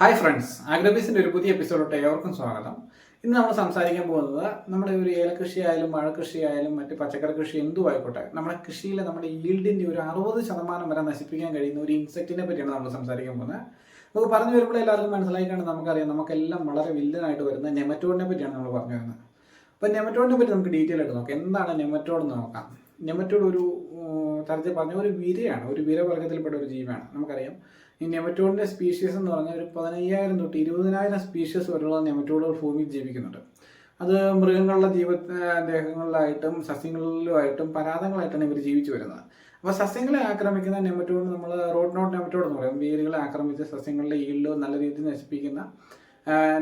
Hi friends ആഗ്രബീസിന്റെ ഒരു പുതിയ എപ്പിസോഡോട്ട് ഏവർക്കും സ്വാഗതം. ഇന്ന് നമ്മൾ സംസാരിക്കാൻ പോകുന്നത് നമ്മുടെ ഒരു ഏലകൃഷി ആയാലും വാഴകൃഷി ആയാലും മറ്റ് പച്ചക്കറി കൃഷി എന്തും ആയിക്കോട്ടെ നമ്മുടെ കൃഷിയിലെ നമ്മുടെ ഈൽഡിന്റെ ഒരു അറുപത് ശതമാനം വരെ നശിപ്പിക്കാൻ കഴിയുന്ന ഒരു ഇൻസെക്റ്റിനെ പറ്റിയാണ് നമ്മൾ സംസാരിക്കാൻ പോകുന്നത്. നമുക്ക് പറഞ്ഞു വരുമ്പോൾ എല്ലാവർക്കും മനസ്സിലായി കാണും നമുക്കറിയാം നമുക്കെല്ലാം വളരെ വില്ലനായിട്ട് വരുന്ന നെമറ്റോഡിനെ പറ്റിയാണ് നമ്മൾ പറഞ്ഞു വരുന്നത്. അപ്പോൾ നെമറ്റോഡിനെ പറ്റി നമുക്ക് ഡീറ്റെയിൽ ആയിട്ട് നോക്കാം. എന്താണ് നെമറ്റോഡ് എന്ന് നോക്കാം. നെമറ്റോഡ് ഒരു തരത്തിൽ പറഞ്ഞ ഒരു വിരയാണ് ഒരു വിരവർഗത്തിൽപ്പെട്ട ഒരു ജീവിയാണ്. നമുക്കറിയാം ഈ നെമറ്റോഡിന്റെ സ്പീഷീസ് എന്ന് പറഞ്ഞാൽ ഒരു പതിനയ്യായിരം തൊട്ട് ഇരുപതിനായിരം സ്പീഷീസ് വരെയുള്ള നെമറ്റോഡുകൾ ഭൂമിയിൽ ജീവിക്കുന്നുണ്ട്. അത് മൃഗങ്ങളുടെ ജീവ ദേഹങ്ങളിലായിട്ടും സസ്യങ്ങളിലുമായിട്ടും പരാതങ്ങളായിട്ടാണ് ഇവർ ജീവിച്ചു വരുന്നത്. അപ്പോൾ സസ്യങ്ങളെ ആക്രമിക്കുന്ന നെമറ്റോഡ് നമ്മൾ റോഡ് നോട്ട് നെമറ്റോഡ് എന്ന് പറയും. വേരുകളെ ആക്രമിച്ച് സസ്യങ്ങളുടെ ഈൽഡ് നല്ല രീതിയിൽ നശിപ്പിക്കുന്ന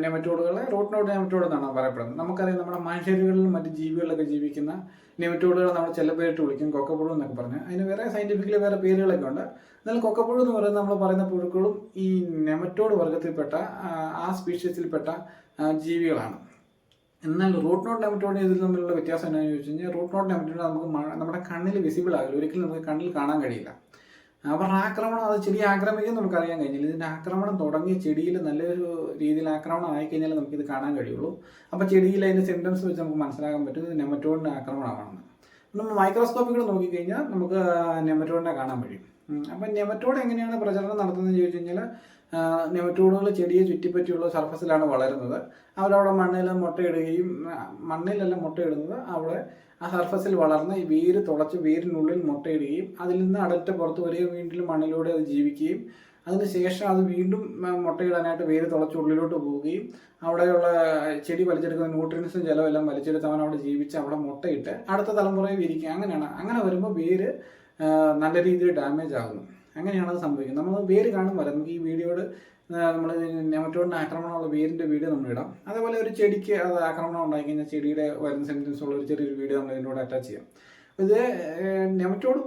നെമറ്റോഡുകളെ റൂട്ട് നോട്ട് നെമറ്റോഡ് എന്നാണ് പറയപ്പെടുന്നത്. നമുക്കറിയാം നമ്മുടെ മനുഷ്യരുകളിലും മറ്റ് ജീവികളിലൊക്കെ ജീവിക്കുന്ന നെമറ്റോഡുകൾ നമ്മൾ ചില പേരിട്ട് വിളിക്കും കൊക്കപ്പുഴു എന്നൊക്കെ പറഞ്ഞ്. അതിന് വേറെ സയന്റിഫിക്കലി വേറെ പേരുകളൊക്കെ ഉണ്ട്. എന്നാൽ കൊക്കപ്പുഴു എന്ന് പറയുന്നത് നമ്മൾ പറയുന്ന പുഴുക്കളും ഈ നെമറ്റോഡ് വർഗത്തിൽപ്പെട്ട ആ, സ്പീഷീസിൽപ്പെട്ട ജീവികളാണ്. എന്നാൽ റൂട്ട് നോട്ട് നെമറ്റോഡ് ഇതിൽ തമ്മിലുള്ള വ്യത്യാസം എന്താണെന്ന് ചോദിച്ചു കഴിഞ്ഞാൽ റൂട്ട് നോട്ട് നെമറ്റോഡ് നമുക്ക് നമ്മുടെ കണ്ണിൽ വിസിബിൾ ആകില്ല. ഒരിക്കലും നമുക്ക് കണ്ണിൽ കാണാൻ കഴിയില്ല. അവരുടെ ആക്രമണം അത് ചെടി ആക്രമിക്കും നമുക്ക് അറിയാൻ കഴിഞ്ഞില്ല. ഇതിന്റെ ആക്രമണം തുടങ്ങി ചെടിയിൽ നല്ലൊരു രീതിയിൽ ആക്രമണം ആയി കഴിഞ്ഞാൽ നമുക്കിത് കാണാൻ കഴിയുള്ളൂ. അപ്പോൾ ചെടിയിൽ അതിന്റെ സിംറ്റംസ് വെച്ച് നമുക്ക് മനസ്സിലാക്കാൻ പറ്റും. ഇത് നെമറ്റോഡിന്റെ ആക്രമണമാണെന്ന്. നമ്മൾ മൈക്രോസ്കോപ്പിൽ നോക്കിക്കഴിഞ്ഞാൽ നമുക്ക് നെമറ്റോഡിനെ കാണാൻ കഴിയും. അപ്പം നെമറ്റോഡ് എങ്ങനെയാണ് പ്രചരണം നടത്തുന്നത് ചോദിച്ചു കഴിഞ്ഞാൽ നെമറ്റോഡുകൾ ചെടിയെ ചുറ്റിപ്പറ്റിയുള്ള സർഫസിലാണ് വളരുന്നത്. അവരവിടെ മണ്ണിൽ മുട്ടയിടുകയും മണ്ണിലെല്ലാം മുട്ടയിടുന്നത് അവിടെ ആ സർഫസിൽ വളർന്ന് ഈ വേര് തുളച്ച് വേരിനുള്ളിൽ മുട്ടയിടുകയും അതിൽ നിന്ന് അടൽറ്റ പുറത്ത് വരികയും വീണ്ടും മണ്ണിലൂടെ അത് ജീവിക്കുകയും അതിനുശേഷം അത് വീണ്ടും മുട്ടയിടാനായിട്ട് വേര് തുളച്ച് ഉള്ളിലോട്ട് പോവുകയും അവിടെയുള്ള ചെടി വലിച്ചെടുക്കുന്ന ന്യൂട്രിയൻസും ജലവും എല്ലാം വലിച്ചെടുത്ത് അവൻ അവിടെ ജീവിച്ച് അവിടെ മുട്ടയിട്ട് അടുത്ത തലമുറയിൽ വിരിക്കുക. അങ്ങനെയാണ്. അങ്ങനെ വരുമ്പോൾ വേര് നല്ല രീതിയിൽ ഡാമേജ് ആകുന്നു. അങ്ങനെയാണ് അത് സംഭവിക്കുന്നത്. നമ്മൾ വേര് കാണുമ്പോൾ നമുക്ക് ഈ വീഡിയോയുടെ നമ്മൾ നെമറ്റോഡിന്റെ ആക്രമണമുള്ള വേരിന്റെ വീഡിയോ നമ്മൾ ഇടാം. അതേപോലെ ഒരു ചെടിക്ക് അത് ആക്രമണം ഉണ്ടായി കഴിഞ്ഞാൽ ചെടിയുടെ വരുന്ന സെന്റൻസ് ഉള്ള ഒരു ചെറിയൊരു വീഡിയോ നമ്മൾ ഇതിനോട് അറ്റാച്ച് ചെയ്യാം. ഇത് നെമറ്റോഡ്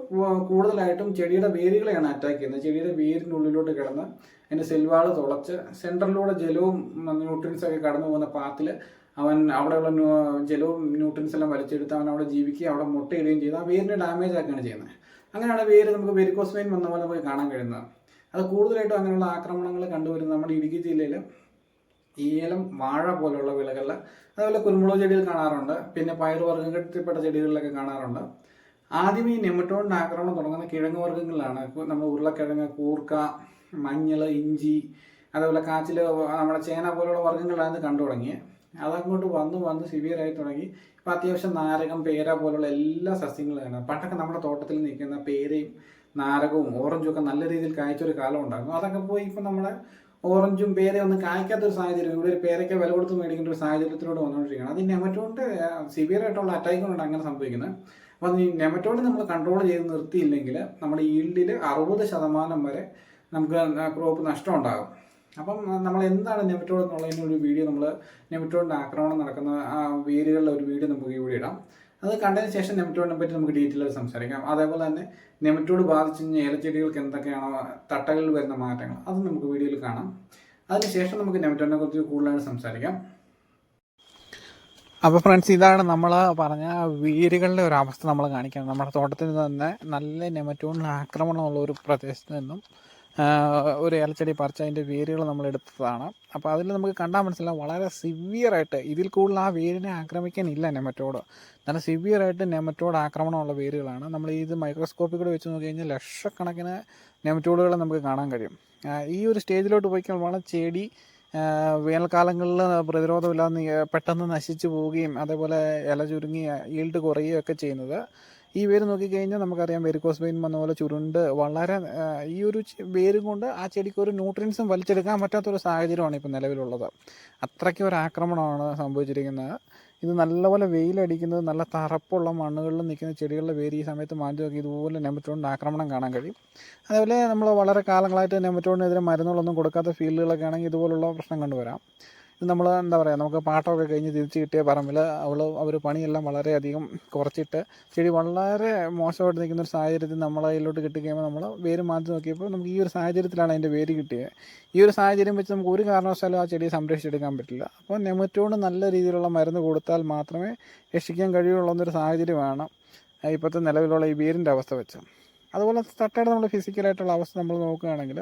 കൂടുതലായിട്ടും ചെടിയുടെ വേരുകളെയാണ് അറ്റാക്ക് ചെയ്യുന്നത്. ചെടിയുടെ വേരിന്റെ ഉള്ളിലോട്ട് കിടന്ന് അതിന്റെ സെൽവാൾ തുളച്ച് സെന്ററിലൂടെ ജലവും ന്യൂട്രിയൻസ് ഒക്കെ കടന്നു പോകുന്ന പാത്തിൽ അവൻ അവിടെയുള്ള ജലവും ന്യൂട്രിയൻസ് എല്ലാം വലിച്ചെടുത്ത് അവൻ അവിടെ ജീവിക്കുകയും അവിടെ മുട്ടയിടുകയും ചെയ്ത്. ആ വേരിനെ ഡാമേജ് ആക്കുകയാണ് ചെയ്യുന്നത്. അങ്ങനെയാണ് വേര് നമുക്ക് വെരിക്കോസ് വെയിൻ വന്ന പോലെ നമുക്ക് കാണാൻ കഴിയുന്നത്. അത് കൂടുതലായിട്ടും അങ്ങനെയുള്ള ആക്രമണങ്ങൾ കണ്ടുവരുന്നത് നമ്മുടെ ഇടുക്കി ജില്ലയിൽ ഏലം വാഴ പോലുള്ള വിളകളിൽ അതുപോലെ കുരുമുളക് ചെടികൾ കാണാറുണ്ട്. പിന്നെ പയറുവർഗത്തിൽപ്പെട്ട ചെടികളിലൊക്കെ കാണാറുണ്ട്. ആദ്യം ഈ നെമറ്റോണിന്റെ ആക്രമണം തുടങ്ങുന്ന കിഴങ്ങ് വർഗങ്ങളിലാണ്. നമ്മൾ ഉരുളക്കിഴങ്ങ് കൂർക്ക മഞ്ഞൾ ഇഞ്ചി അതുപോലെ കാച്ചിൽ നമ്മുടെ ചേന പോലുള്ള വർഗങ്ങളിലാണ് കണ്ടു തുടങ്ങിയത് അതങ്ങോട്ട് വന്ന് വന്ന് സിവിയറായി തുടങ്ങി. ഇപ്പം അത്യാവശ്യം നാരകം പേര പോലുള്ള എല്ലാ സസ്യങ്ങളും പണ്ടൊക്കെ നമ്മുടെ തോട്ടത്തിൽ നിൽക്കുന്ന പേരയും നാരകവും ഓറഞ്ചും ഒക്കെ നല്ല രീതിയിൽ കായ്ച്ചൊരു കാലം ഉണ്ടാകും അതൊക്കെ പോയി ഇപ്പം നമ്മുടെ ഓറഞ്ചും പേരയും ഒന്നും കായ്ക്കാത്തൊരു സാഹചര്യം. ഇവിടെ ഒരു പേരയ്ക്ക് വില കൊടുത്ത് മേടിക്കേണ്ട ഒരു സാഹചര്യത്തിലൂടെ വന്നുകൊണ്ടിരിക്കുകയാണ്. അത് ഈ നെമറ്റോണിന്റെ സിവിയർ ആയിട്ടുള്ള അറ്റാക്ക് കൊണ്ടാണ് അങ്ങനെ സംഭവിക്കുന്നത്. അപ്പം ഈ നെമറ്റോണ്ട് നമ്മൾ കൺട്രോൾ ചെയ്ത് നിർത്തിയില്ലെങ്കിൽ നമ്മുടെ ഈൽഡിൽ അറുപത് ശതമാനം വരെ നമുക്ക് ക്രോപ്പ് നഷ്ടം ഉണ്ടാകും. അപ്പം നമ്മൾ എന്താണ് നെമറ്റോഡ് എന്നുള്ളതിന് ഒരു വീഡിയോ നമ്മൾ നെമറ്റോഡിന്റെ ആക്രമണം നടക്കുന്ന വേരുകളിലെ ഒരു വീഡിയോ നമുക്ക് ഇവിടെ ഇടാം. അത് കണ്ടതിന് ശേഷം നെമറ്റോഡിനെ പറ്റി നമുക്ക് ഡീറ്റെയിൽ സംസാരിക്കാം. അതേപോലെ തന്നെ നെമറ്റോഡ് ബാധിച്ചു കഴിഞ്ഞാൽ ഏലച്ചെടികൾക്ക് എന്തൊക്കെയാണോ തട്ടകളിൽ വരുന്ന മാറ്റങ്ങൾ അത് നമുക്ക് വീഡിയോയിൽ കാണാം. അതിനുശേഷം നമുക്ക് നെമറ്റോഡിനെ കുറിച്ച് കൂടുതലായിട്ട് സംസാരിക്കാം. അപ്പോൾ ഫ്രണ്ട്സ് ഇതാണ് നമ്മൾ പറഞ്ഞ വേരുകളുടെ ഒരു അവസ്ഥ നമ്മൾ കാണിക്കുന്നത്. നമ്മുടെ തോട്ടത്തിൽ തന്നെ നല്ല നെമറ്റോണിന് ആക്രമണമുള്ള ഒരു പ്രദേശത്ത് നിന്നും ഒരു ഏലച്ചെടി പറിച്ച് അതിന്റെ വേരുകൾ നമ്മൾ എടുത്തതാണ്. അപ്പോൾ അതിൽ നമുക്ക് കണ്ടാൽ മനസ്സിലാവും വളരെ സിവിയറായിട്ട് ഇതിൽ കൂടുതൽ ആ വേരിനെ ആക്രമിക്കാനില്ല നെമറ്റോഡ് നല്ല സിവിയറായിട്ട് നെമറ്റോഡ് ആക്രമണമുള്ള വേരുകളാണ്. നമ്മൾ ഇത് മൈക്രോസ്കോപ്പിൽ കൂടെ വെച്ച് നോക്കി കഴിഞ്ഞാൽ ലക്ഷക്കണക്കിന് നെമറ്റോഡുകൾ നമുക്ക് കാണാൻ കഴിയും. ഈ ഒരു സ്റ്റേജിലോട്ട് പോയി കഴിയുമ്പോൾ ചെടി വേനൽക്കാലങ്ങളിൽ പ്രതിരോധമില്ലാതെ പെട്ടെന്ന് നശിച്ചു പോവുകയും അതേപോലെ ഇല ചുരുങ്ങി ഈൽഡ് കുറയുകയൊക്കെ ചെയ്യുന്നത് ഈ വേര് നോക്കിക്കഴിഞ്ഞാൽ നമുക്കറിയാം വെരിക്കോസ് വെയിൻ വന്ന പോലെ ചുരുണ്ട്. വളരെ ഈ ഒരു വേര് കൊണ്ട് ആ ചെടിക്ക് ഒരു ന്യൂട്രിയൻസും വലിച്ചെടുക്കാൻ പറ്റാത്തൊരു സാഹചര്യമാണ് ഇപ്പോൾ നിലവിലുള്ളത്. അത്രയ്ക്ക് ഒരു ആക്രമണമാണ് സംഭവിച്ചിരിക്കുന്നത്. ഇത് നല്ലപോലെ വെയിലടിക്കുന്നത് നല്ല തറപ്പുള്ള മണ്ണുകളിൽ നിൽക്കുന്ന ചെടികളുടെ വേര് ഈ സമയത്ത് മാറ്റി നോക്കി ഇതുപോലെ നെമറ്റോണിന്റെ ആക്രമണം കാണാൻ കഴിയും. അതേപോലെ നമ്മൾ വളരെ കാലങ്ങളായിട്ട് നെമറ്റോണിനെതിരെ മരുന്നുകളൊന്നും കൊടുക്കാത്ത ഫീൽഡുകളൊക്കെ ആണെങ്കിൽ ഇതുപോലുള്ള പ്രശ്നം കണ്ടുവരാം. നമ്മൾ എന്താ പറയുക നമുക്ക് പാട്ടമൊക്കെ കഴിഞ്ഞ് തിരിച്ച് കിട്ടിയ പറമ്പിൽ അവൾ അവർ പണിയെല്ലാം വളരെയധികം കുറച്ചിട്ട് ചെടി വളരെ മോശമായിട്ട് നിൽക്കുന്ന ഒരു സാഹചര്യത്തിൽ നമ്മൾ അതിലോട്ട് കിട്ടിക്കഴിയുമ്പോൾ നമ്മൾ വേര് മാറ്റി നോക്കിയപ്പോൾ നമുക്ക് ഈ ഒരു സാഹചര്യത്തിലാണ് അതിന്റെ വേര് കിട്ടിയത്. ഈ ഒരു സാഹചര്യം വെച്ച് നമുക്ക് ഒരു കാരണവശാലും ആ ചെടിയെ സംരക്ഷിച്ചെടുക്കാൻ പറ്റില്ല. അപ്പോൾ നെമറ്റോണ് നല്ല രീതിയിലുള്ള മരുന്ന് കൊടുത്താൽ മാത്രമേ രക്ഷിക്കാൻ കഴിയുള്ളൂ എന്നൊരു സാഹചര്യമാണ് ഇപ്പോഴത്തെ നിലവിലുള്ള ഈ വേരിന്റെ അവസ്ഥ വെച്ച്. അതുപോലെ തട്ടയുടെ നമ്മൾ ഫിസിക്കലായിട്ടുള്ള അവസ്ഥ നമ്മൾ നോക്കുകയാണെങ്കിൽ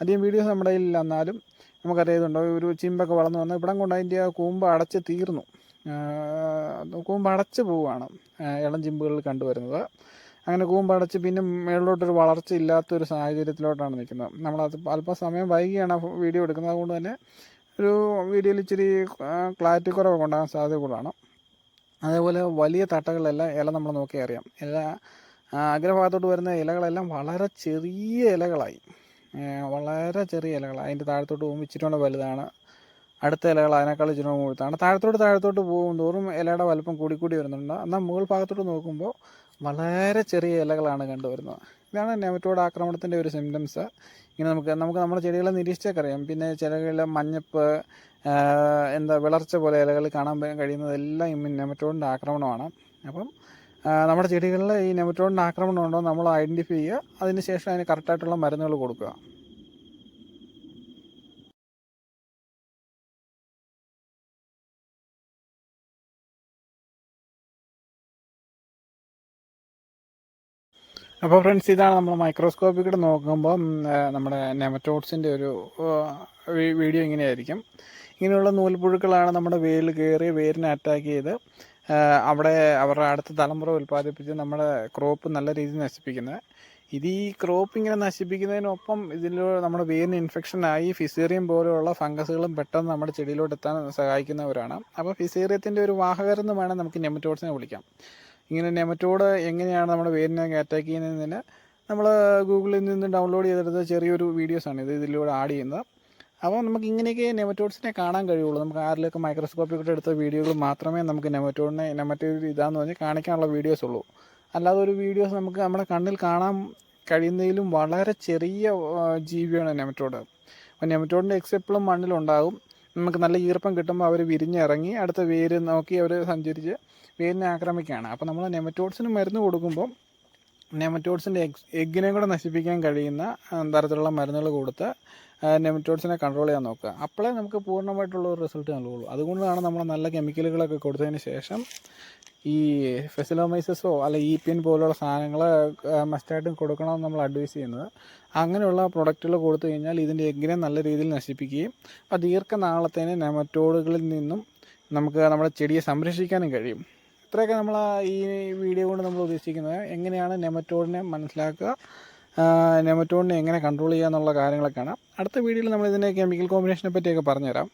അധികം വീഡിയോസ് നമ്മുടെ കയ്യിൽ എന്നാലും നമുക്കറിയുന്നുണ്ടോ ഒരു ചിമ്പൊക്കെ വളർന്നു വന്ന് ഇവിടം കൊണ്ട് അതിന്റെ ആ കൂമ്പ് അടച്ച് തീർന്നു. കൂമ്പ് അടച്ച് പോവുകയാണ് ഇളം ചിമ്പുകളിൽ കണ്ടുവരുന്നത്. അങ്ങനെ കൂമ്പ് അടച്ച് പിന്നെ മേളിലോട്ടൊരു വളർച്ച ഇല്ലാത്തൊരു സാഹചര്യത്തിലോട്ടാണ് നിൽക്കുന്നത്. നമ്മളത് അല്പം സമയം വൈകിയാണ് വീഡിയോ എടുക്കുന്നത്. അതുകൊണ്ട് തന്നെ ഒരു വീഡിയോയിൽ ഇച്ചിരി ക്ലാരിറ്റി കുറവൊക്കെ ഉണ്ടാകാൻ സാധ്യത കൂടുതലാണ്. അതേപോലെ വലിയ തട്ടകളിലെല്ലാം ഇല നമ്മൾ നോക്കിയാൽ അറിയാം. ഇല അഗ്രഭാഗത്തോട്ട് വരുന്ന ഇലകളെല്ലാം വളരെ ചെറിയ ഇലകളായി. വളരെ ചെറിയ ഇലകൾ. അതിന്റെ താഴത്തോട്ട് പോകുമ്പോൾ ഇച്ചിരി വലുതാണ്. അടുത്ത ഇലകൾ അതിനേക്കാൾ ഇച്ചിരി മുഴുത്താണ് താഴത്തോട്ട് താഴത്തോട്ട് പോകും തോറും ഇലയുടെ വലുപ്പം കൂടി കൂടി വരുന്നുണ്ട്. എന്നാൽ മുകൾ ഭാഗത്തോട്ട് നോക്കുമ്പോൾ വളരെ ചെറിയ ഇലകളാണ് കണ്ടുവരുന്നത്. ഇതാണ് നെമറ്റോഡ് ആക്രമണത്തിന്റെ ഒരു സിംറ്റംസ് ഇങ്ങനെ നമുക്ക് നമുക്ക് നമ്മുടെ ചെടികളെ നിരീക്ഷിച്ചൊക്കെ അറിയാം. പിന്നെ ചിലകളിലെ മഞ്ഞപ്പ് എന്താ വിളർച്ച പോലെ ഇലകൾ കാണാൻ കഴിയുന്നതെല്ലാം ഈ നെമറ്റോഡിന്റെ ആക്രമണമാണ്. അപ്പം നമ്മുടെ ചെടികളിൽ ഈ നെമറ്റോഡിന്റെ ആക്രമണം ഉണ്ടോ നമ്മൾ ഐഡന്റിഫൈ ചെയ്യുക. അതിന് ശേഷം അതിന് കറക്റ്റായിട്ടുള്ള മരുന്നുകൾ കൊടുക്കുക. അപ്പോൾ ഫ്രണ്ട്സ് ഇതാണ് നമ്മൾ മൈക്രോസ്കോപ്പിൽ കൂടെ നോക്കുമ്പോൾ നമ്മുടെ നെമറ്റോഡ്സിന്റെ ഒരു വീഡിയോ ഇങ്ങനെയായിരിക്കും. ഇങ്ങനെയുള്ള നൂൽപുഴുക്കളാണ് നമ്മുടെ വേരിൽ കയറി വേരിനെ അറ്റാക്ക് ചെയ്ത് അവിടെ അവരുടെ അടുത്ത തലമുറ ഉൽപ്പാദിപ്പിച്ച് നമ്മുടെ ക്രോപ്പ് നല്ല രീതിയിൽ നശിപ്പിക്കുന്നത്. ഇത് ഈ ക്രോപ്പ് ഇങ്ങനെ നശിപ്പിക്കുന്നതിനൊപ്പം ഇതിൽ നമ്മുടെ വേരിന് ഇൻഫെക്ഷൻ ആയി ഫിസേറിയം പോലെയുള്ള ഫംഗസുകളും പെട്ടെന്ന് നമ്മുടെ ചെടിയിലോട്ട് എത്താൻ സഹായിക്കുന്നവരാണ്. അപ്പോൾ ഫിസേറിയത്തിന്റെ ഒരു വാഹകരെന്ന് വേണം നമുക്ക് നെമറ്റോഡ്സിനെ വിളിക്കാം. ഇങ്ങനെ നെമറ്റോഡ് എങ്ങനെയാണ് നമ്മുടെ വേരിനെ അറ്റാക്ക് ചെയ്യുന്നതിന് നമ്മൾ ഗൂഗിളിൽ നിന്ന് ഡൗൺലോഡ് ചെയ്തെടുത്ത ചെറിയൊരു വീഡിയോസാണ് ഇത് ഇതിലൂടെ ആഡ് ചെയ്യുന്നത്. അപ്പോൾ നമുക്ക് ഇങ്ങനെയൊക്കെ നെമറ്റോഡ്സിനെ കാണാൻ കഴിയുള്ളൂ. നമുക്ക് ആരിലൊക്കെ മൈക്രോസ്കോപ്പിൽ എടുത്ത വീഡിയോകൾ മാത്രമേ നമുക്ക് നെമറ്റോഡിനെ നെമറ്റോഡ് ഇതാന്ന് പറഞ്ഞ് കാണിക്കാനുള്ള വീഡിയോസ് ഉള്ളൂ. അല്ലാതെ ഒരു വീഡിയോസ് നമുക്ക് നമ്മുടെ കണ്ണിൽ കാണാൻ കഴിയുന്നതിലും വളരെ ചെറിയ ജീവിയാണ് നെമറ്റോഡ്. അപ്പോൾ നെമറ്റോഡിന്റെ എക്സ് എപ്പോഴും മണ്ണിലുണ്ടാകും. നമുക്ക് നല്ല ഈർപ്പം കിട്ടുമ്പോൾ അവർ വിരിഞ്ഞിറങ്ങി അടുത്ത വേര് നോക്കി അവർ സഞ്ചരിച്ച് വേരിനെ ആക്രമിക്കുകയാണ്. അപ്പോൾ നമ്മൾ നെമറ്റോഡ്സിന് മരുന്ന് കൊടുക്കുമ്പോൾ നെമറ്റോഡ്സിന്റെ എഗ് എഗ്ഗിനെ കൂടെ നശിപ്പിക്കാൻ കഴിയുന്ന തരത്തിലുള്ള മരുന്നുകൾ കൊടുത്ത് നെമറ്റോഡ്സിനെ കൺട്രോൾ ചെയ്യാൻ നോക്കുക. അപ്പോഴേ നമുക്ക് പൂർണമായിട്ടുള്ള ഒരു റിസൾട്ട് നൽകുള്ളൂ അതുകൊണ്ടാണ് നമ്മൾ നല്ല കെമിക്കലുകളൊക്കെ കൊടുത്തതിന് ശേഷം ഈ ഫെസിലോമൈസസോ അല്ല ഇ പി എൻ പോലുള്ള സാധനങ്ങൾ മസ്റ്റായിട്ടും കൊടുക്കണമെന്ന് നമ്മൾ അഡ്വൈസ് ചെയ്യുന്നത്. അങ്ങനെയുള്ള പ്രൊഡക്റ്റുകൾ കൊടുത്തു കഴിഞ്ഞാൽ ഇതിന്റെ എഗ്ഗിനെ നല്ല രീതിയിൽ നശിപ്പിക്കുകയും അപ്പോൾ ദീർഘനാളത്തേന് നെമറ്റോഡുകളിൽ നിന്നും നമുക്ക് നമ്മുടെ ചെടിയെ സംരക്ഷിക്കാനും കഴിയും. ഇത്രയൊക്കെ നമ്മൾ ഈ വീഡിയോ കൊണ്ട് നമ്മൾ ഉദ്ദേശിക്കുന്നത്. എങ്ങനെയാണ് നെമറ്റോഡിനെ മനസ്സിലാക്കുക? നെമറ്റോഡിനെ എങ്ങനെ കൺട്രോൾ ചെയ്യുക എന്നുള്ള കാര്യങ്ങളൊക്കെയാണ്. അടുത്ത വീഡിയോയിൽ നമ്മൾ ഇതിന്റെ കെമിക്കൽ കോമ്പിനേഷനെ പറ്റിയൊക്കെ പറഞ്ഞുതരാം.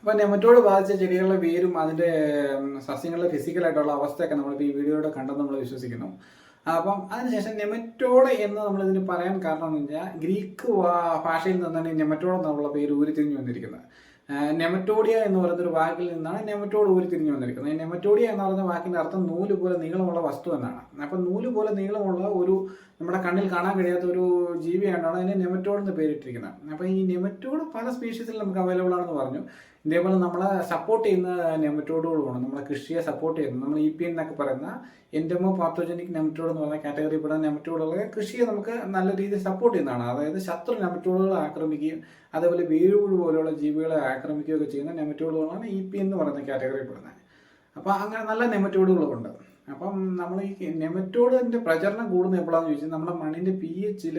അപ്പോൾ നെമറ്റോട് ബാധിച്ച ചെടികളുടെ വേരും അതിന്റെ സസ്യങ്ങളുടെ ഫിസിക്കലായിട്ടുള്ള അവസ്ഥയൊക്കെ നമ്മൾ ഈ വീഡിയോയുടെ കണ്ടെന്ന് നമ്മൾ വിശ്വസിക്കുന്നു. അപ്പം അതിനുശേഷം നെമറ്റോഡ് എന്ന് നമ്മൾ ഇതിന് പറയാൻ കാരണം എന്ന് വെച്ചാൽ ഗ്രീക്ക് ഭാഷയിൽ നിന്നാണ് ഈ നെമറ്റോഡ് എന്നുള്ള പേര് ഉരുത്തിരിഞ്ഞു വന്നിരിക്കുന്നത്. നെമറ്റോഡിയ എന്ന് പറയുന്ന ഒരു വാക്കിൽ നിന്നാണ് നെമറ്റോഡ് ഉരുത്തിരിഞ്ഞു വന്നിരിക്കുന്നത്. ഈ നെമറ്റോഡിയ എന്ന് പറയുന്ന വാക്കിന്റെ അർത്ഥം നൂൽ പോലെ നീളമുള്ള വസ്തു എന്നാണ്. അപ്പം നൂൽ പോലെ നീളമുള്ള ഒരു നമ്മുടെ കണ്ണിൽ കാണാൻ കഴിയാത്ത ഒരു ജീവിയാണ് അതിന് നെമറ്റോഡ് എന്ന് പേരിട്ടിരിക്കുന്നത്. അപ്പോൾ ഈ നെമറ്റോഡ് പല സ്പീഷീസിൽ നമുക്ക് അവൈലബിൾ ആണെന്ന് പറഞ്ഞു. ഇതേപോലെ നമ്മളെ സപ്പോർട്ട് ചെയ്യുന്ന നെമറ്റോഡുകളുമാണ് നമ്മളെ കൃഷിയെ സപ്പോർട്ട് ചെയ്യുന്നത് നമ്മൾ ഇ പി എന്നൊക്കെ പറയുന്ന എൻഡമോ പാത്തോജനിക് നെമറ്റോഡ് എന്ന് പറയുന്ന കാറ്റഗറി പെടുന്ന നെമറ്റോഡുകളെ കൃഷിയെ നമുക്ക് നല്ല രീതിയിൽ സപ്പോർട്ട് ചെയ്യുന്നതാണ്. അതായത് ശത്രു നെമറ്റോഡുകളെ ആക്രമിക്കുകയും അതേപോലെ വേരുപുഴു പോലെയുള്ള ജീവികളെ ആക്രമിക്കുകയൊക്കെ ചെയ്യുന്ന നെമറ്റോഡുകളാണ് ഇ പി എന്ന് പറയുന്ന കാറ്റഗറി പെടുന്നത്. അപ്പോൾ അങ്ങനെ നല്ല നെമറ്റോഡുകളുണ്ട് അപ്പം നമ്മൾ ഈ നെമറ്റോഡിന്റെ പ്രചരണം കൂടുന്ന എപ്പോഴാണെന്ന് ചോദിച്ചാൽ നമ്മുടെ മണ്ണിന്റെ പി എച്ചിൽ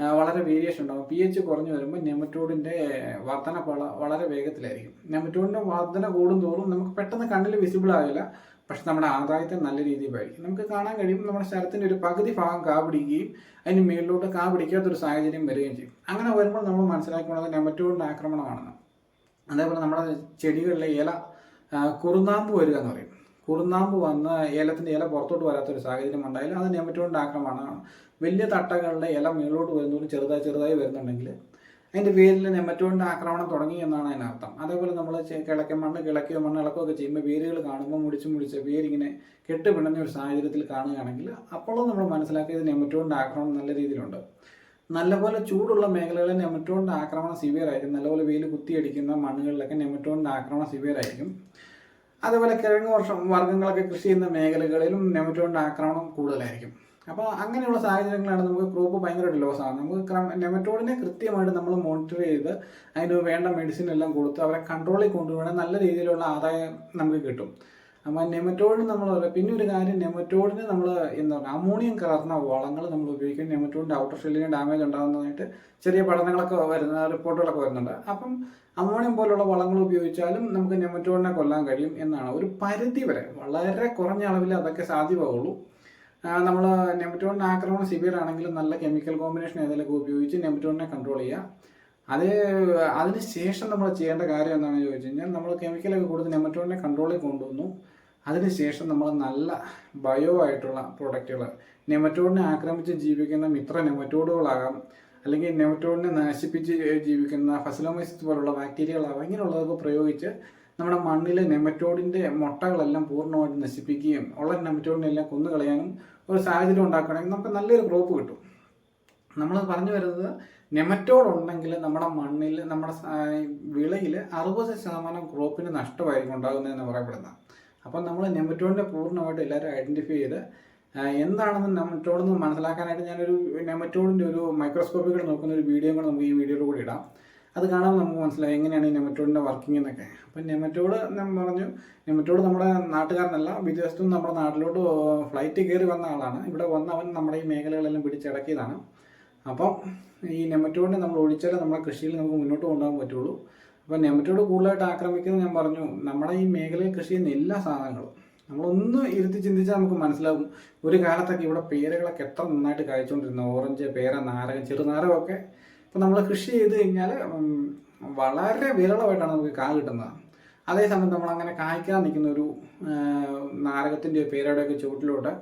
വളരെ വേരിയേഷൻ ഉണ്ടാകും പി എച്ച് കുറഞ്ഞു വരുമ്പോൾ നെമറ്റോഡിന്റെ വർധന വള- വളരെ വേഗത്തിലായിരിക്കും. നെമറ്റോഡിന്റെ വർധന കൂടും തോറും നമുക്ക് പെട്ടെന്ന് കണ്ണിൽ വിസിബിൾ ആകില്ല. പക്ഷെ നമ്മുടെ ആദായത്തെ നല്ല രീതിയിൽ ആയിരിക്കും നമുക്ക് കാണാൻ കഴിയുമ്പോൾ നമ്മുടെ ശരത്തിന്റെ ഒരു പകുതി ഭാഗം കാ പിടിക്കുകയും അതിന് മേളിലോട്ട് കാ പിടിക്കാത്തൊരു സാഹചര്യം വരികയും ചെയ്യും. അങ്ങനെ വരുമ്പോൾ നമ്മൾ മനസ്സിലാക്കുന്നത് നെമറ്റോഡിന്റെ ആക്രമണമാണെന്ന്. അതേപോലെ നമ്മുടെ ചെടികളിലെ ഇല കുറുനാമ്പ് വരിക എന്ന് പറയും. കുറുനാമ്പ് വന്ന് ഏലത്തിന്റെ ഇല പുറത്തോട്ട് വരാത്തൊരു സാഹചര്യം ഉണ്ടായാലും അത് നെമറ്റോഡിന്റെ ആക്രമണമാണ്. വലിയ തട്ടകളുടെ ഇല മേളോട്ട് വരുന്നതും ചെറുതായി ചെറുതായി വരുന്നുണ്ടെങ്കിൽ അതിന്റെ വേരിൽ നെമറ്റോഡിന്റെ ആക്രമണം തുടങ്ങി എന്നാണ് അതിനർത്ഥം. അതേപോലെ നമ്മൾ കിളക്കൻ മണ്ണ് കിളക്കുകയോ മണ്ണ് ഇളക്കുകയൊക്കെ ചെയ്യുമ്പോൾ വേരുകൾ കാണുമ്പോൾ മുടിച്ച് മുടിച്ച് വേരിങ്ങനെ കെട്ട് പിണഞ്ഞ ഒരു സാഹചര്യത്തിൽ കാണുകയാണെങ്കിൽ അപ്പോഴും നമ്മൾ മനസ്സിലാക്കിയത് നെമറ്റോഡിന്റെ ആക്രമണം നല്ല രീതിയിലുണ്ട്. നല്ലപോലെ ചൂടുള്ള മേഖലകളിൽ നെമറ്റോണിന്റെ ആക്രമണം സിവിയർ ആയിരിക്കും. നല്ലപോലെ വെയിൽ കുത്തിയടിക്കുന്ന മണ്ണുകളിലൊക്കെ നെമറ്റോണിന്റെ ആക്രമണം സിവിയർ ആയിരിക്കും. അതേപോലെ കിഴങ്ങ് വർഷം വർഗങ്ങളൊക്കെ കൃഷി ചെയ്യുന്ന മേഖലകളിലും നെമറ്റോണിന്റെ ആക്രമണം കൂടുതലായിരിക്കും. അപ്പോൾ അങ്ങനെയുള്ള സാഹചര്യങ്ങളാണ് നമുക്ക് ക്രോപ്പ് ഭയങ്കരമായിട്ട് ലോസ് ആണ് നമുക്ക് നെമറ്റോഡിനെ കൃത്യമായിട്ട് നമ്മൾ മോണിറ്റർ ചെയ്ത് അതിന് വേണ്ട മെഡിസിൻ എല്ലാം കൊടുത്ത് അവരെ കൺട്രോളിൽ കൊണ്ടുപോകണം നല്ല രീതിയിലുള്ള ആദായം നമുക്ക് കിട്ടും. അപ്പോൾ നെമറ്റോഡിന് നമ്മൾ പിന്നെ ഒരു കാര്യം നെമറ്റോഡിന് നമ്മൾ എന്താ പറയുക അമോണിയം കലർന്ന വളങ്ങൾ നമ്മൾ ഉപയോഗിക്കും. നെമറ്റോഡിന്റെ ഔട്ടർ ഷെല്ലിന് ഡാമേജ് ഉണ്ടാകുന്നതായിട്ട് ചെറിയ പഠനങ്ങളൊക്കെ വരുന്ന റിപ്പോർട്ടുകളൊക്കെ വരുന്നുണ്ട്. അപ്പം അമോണിയം പോലുള്ള വളങ്ങൾ ഉപയോഗിച്ചാലും നമുക്ക് നെമറ്റോഡിനെ കൊല്ലാൻ കഴിയും എന്നാണ്. ഒരു പരിധി വരെ വളരെ കുറഞ്ഞ അളവിൽ അതൊക്കെ സാധ്യമാവുള്ളൂ. നമ്മൾ നെമറ്റോണിന്റെ ആക്രമണം സിവിയർ ആണെങ്കിലും നല്ല കെമിക്കൽ കോമ്പിനേഷൻ ഏതെങ്കിലുമൊക്കെ ഉപയോഗിച്ച് നെമറ്റോണിനെ കൺട്രോൾ ചെയ്യുക അത് അതിന് ശേഷം നമ്മൾ ചെയ്യേണ്ട കാര്യം എന്താണെന്ന് ചോദിച്ചു കഴിഞ്ഞാൽ നമ്മൾ കെമിക്കലൊക്കെ കൊടുത്ത് നെമറ്റോണിനെ കൺട്രോളിൽ കൊണ്ടുവന്നു. അതിന് ശേഷം നമ്മൾ നല്ല ബയോ ആയിട്ടുള്ള പ്രൊഡക്റ്റുകൾ നെമറ്റോഡിനെ ആക്രമിച്ച് ജീവിക്കുന്ന മിത്ര നെമറ്റോഡുകളാകാം അല്ലെങ്കിൽ നെമറ്റോഡിനെ നശിപ്പിച്ച് ജീവിക്കുന്ന ഫസലോമൈസ് പോലുള്ള ബാക്ടീരിയകളാകാം ഇങ്ങനെയുള്ളതൊക്കെ പ്രയോഗിച്ച് നമ്മുടെ മണ്ണിലെ നെമറ്റോഡിന്റെ മുട്ടകളെല്ലാം പൂർണമായിട്ട് നശിപ്പിക്കുകയും ഉള്ള നെമറ്റോഡിനെ എല്ലാം കൊന്നുകളയാനും ഒരു സാഹചര്യം ഉണ്ടാക്കുകയാണെങ്കിൽ നമുക്ക് നല്ലൊരു ക്രോപ്പ് കിട്ടും. നമ്മൾ പറഞ്ഞു വരുന്നത് നെമറ്റോഡ് ഉണ്ടെങ്കിൽ നമ്മുടെ മണ്ണിൽ നമ്മുടെ വിളയിൽ അറുപത് ശതമാനം ക്രോപ്പിന് നഷ്ടമായിരിക്കും ഉണ്ടാകുന്നതെന്ന് പറയപ്പെടുന്നത് അപ്പം നമ്മൾ നെമറ്റോഡിനെ പൂർണമായിട്ട് എല്ലാവരും ഐഡന്റിഫൈ ചെയ്ത് എന്താണെന്ന് നെമറ്റോഡെന്ന് മനസ്സിലാക്കാനായിട്ട് ഞാനൊരു നെമറ്റോഡിന്റെ ഒരു മൈക്രോസ്കോപ്പിക്കൽ നോക്കുന്ന ഒരു വീഡിയോ കൂടെ നമുക്ക് ഈ വീഡിയോയിൽ കൂടി ഇടാം. അത് കാണാൻ നമുക്ക് മനസ്സിലായി. എങ്ങനെയാണ് ഈ നെമറ്റോഡിന്റെ വർക്കിംഗ് എന്നൊക്കെ. അപ്പം നെമറ്റോഡ് ഞാൻ പറഞ്ഞു നെമറ്റോഡ് നമ്മുടെ നാട്ടുകാരനല്ല വിദേശത്തു നിന്ന് നമ്മുടെ നാട്ടിലോട്ട് ഫ്ലൈറ്റ് കയറി വന്ന ആളാണ്. ഇവിടെ വന്ന അവൻ നമ്മുടെ ഈ മേഖലകളെല്ലാം പിടിച്ചടക്കിയതാണ് അപ്പം ഈ നെമറ്റോഡിനെ നമ്മൾ ഒഴിച്ചാലേ നമ്മുടെ കൃഷിയിൽ നമുക്ക് മുന്നോട്ട് കൊണ്ടുപോകാൻ പറ്റുള്ളൂ. അപ്പം നെമറ്റോഡ് കൂടുതലായിട്ട് ആക്രമിക്കുന്നത് ഞാൻ പറഞ്ഞു നമ്മുടെ ഈ മേഖലയിൽ കൃഷി ചെയ്യുന്ന എല്ലാ സാധനങ്ങളും നമ്മളൊന്ന് ഇരുത്തി ചിന്തിച്ചാൽ നമുക്ക് മനസ്സിലാകും ഒരു കാലത്തൊക്കെ ഇവിടെ പേരകളൊക്കെ എത്ര നന്നായിട്ട് കഴിച്ചുകൊണ്ടിരുന്നു ഓറഞ്ച് പേര നാരകം ചെറുനാരകമൊക്കെ ഇപ്പം നമ്മൾ കൃഷി ചെയ്ത് കഴിഞ്ഞാൽ വളരെ വിരളമായിട്ടാണ് നമുക്ക് കാ കിട്ടുന്നത്. അതേസമയം നമ്മൾ അങ്ങനെ കായ്ക്കാൻ നിൽക്കുന്ന ഒരു നാരകത്തിന്റെയോ പേരയുടെയൊക്കെ ചുവട്ടിലോട്ട്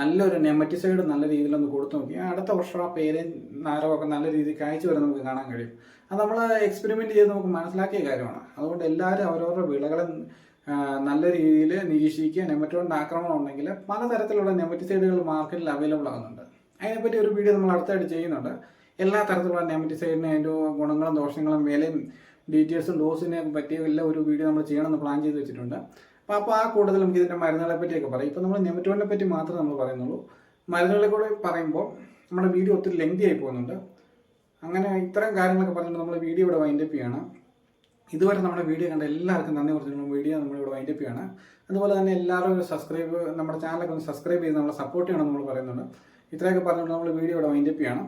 നല്ലൊരു നെമറ്റിസൈഡ് നല്ല രീതിയിലൊന്ന് കൊടുത്തു നോക്കി. അടുത്ത വർഷം ആ പേരയും നാരകമൊക്കെ നല്ല രീതിയിൽ കായ്ച്ചു വരെ നമുക്ക് കാണാൻ കഴിയും. അത് നമ്മൾ എക്സ്പെരിമെന്റ് ചെയ്ത് നമുക്ക് മനസ്സിലാക്കിയ കാര്യമാണ്. അതുകൊണ്ട് എല്ലാവരും അവരവരുടെ വിളകളെ നല്ല രീതിയിൽ നിരീക്ഷിക്കുക. നെമറ്റോഡിന്റെ ആക്രമണം ഉണ്ടെങ്കിൽ പലതരത്തിലുള്ള നെമറ്റിസൈഡുകൾ മാർക്കറ്റിൽ അവൈലബിൾ ആകുന്നുണ്ട്. അതിനെപ്പറ്റി ഒരു വീഡിയോ നമ്മൾ അടുത്തായിട്ട് ചെയ്യുന്നുണ്ട്. എല്ലാ തരത്തിലുള്ള നെമറ്റിസൈഡിന് അതിന്റെ ഗുണങ്ങളും ദോഷങ്ങളും വിലയും ഡീറ്റെയിൽസും ഡോസിനെ പറ്റിയ എല്ലാം ഒരു വീഡിയോ നമ്മൾ ചെയ്യണമെന്ന് പ്ലാൻ ചെയ്ത് വെച്ചിട്ടുണ്ട്. അപ്പോൾ അപ്പോൾ ആ കൂടുതൽ നമുക്ക് ഇതിന്റെ മരുന്നുകളെ പറ്റിയൊക്കെ പറയും. ഇപ്പോൾ നമ്മൾ നെമറ്റോണിനെ പറ്റി മാത്രമേ നമ്മൾ പറയുന്നുള്ളൂ. മരുന്നുകളെ കൂടെ പറയുമ്പോൾ നമ്മുടെ വീഡിയോ ഒത്തിരി ലെങ്തി ആയി പോകുന്നുണ്ട്. അങ്ങനെ ഇത്തരം കാര്യങ്ങളൊക്കെ പറഞ്ഞിട്ട് നമ്മൾ വീഡിയോ ഇവിടെ വൈൻഡപ്പ് ചെയ്യണം. ഇതുവരെ നമ്മുടെ വീഡിയോ കണ്ട എല്ലാവർക്കും നന്ദി. പറഞ്ഞിട്ടുള്ള വീഡിയോ നമ്മളിവിടെ വൈൻഡപ്പ് ചെയ്യണം. അതുപോലെ തന്നെ എല്ലാവരും സബ്സ്ക്രൈബ് നമ്മുടെ ചാനലൊക്കെ ഒന്ന് സബ്സ്ക്രൈബ് ചെയ്ത് നമ്മളെ സപ്പോർട്ട് ചെയ്യണം നമ്മൾ പറയുന്നുണ്ട്. ഇത്രയൊക്കെ പറഞ്ഞുകൊണ്ട് നമ്മൾ വീഡിയോ ഇവിടെ വൈൻഡപ്പ് ചെയ്യണം.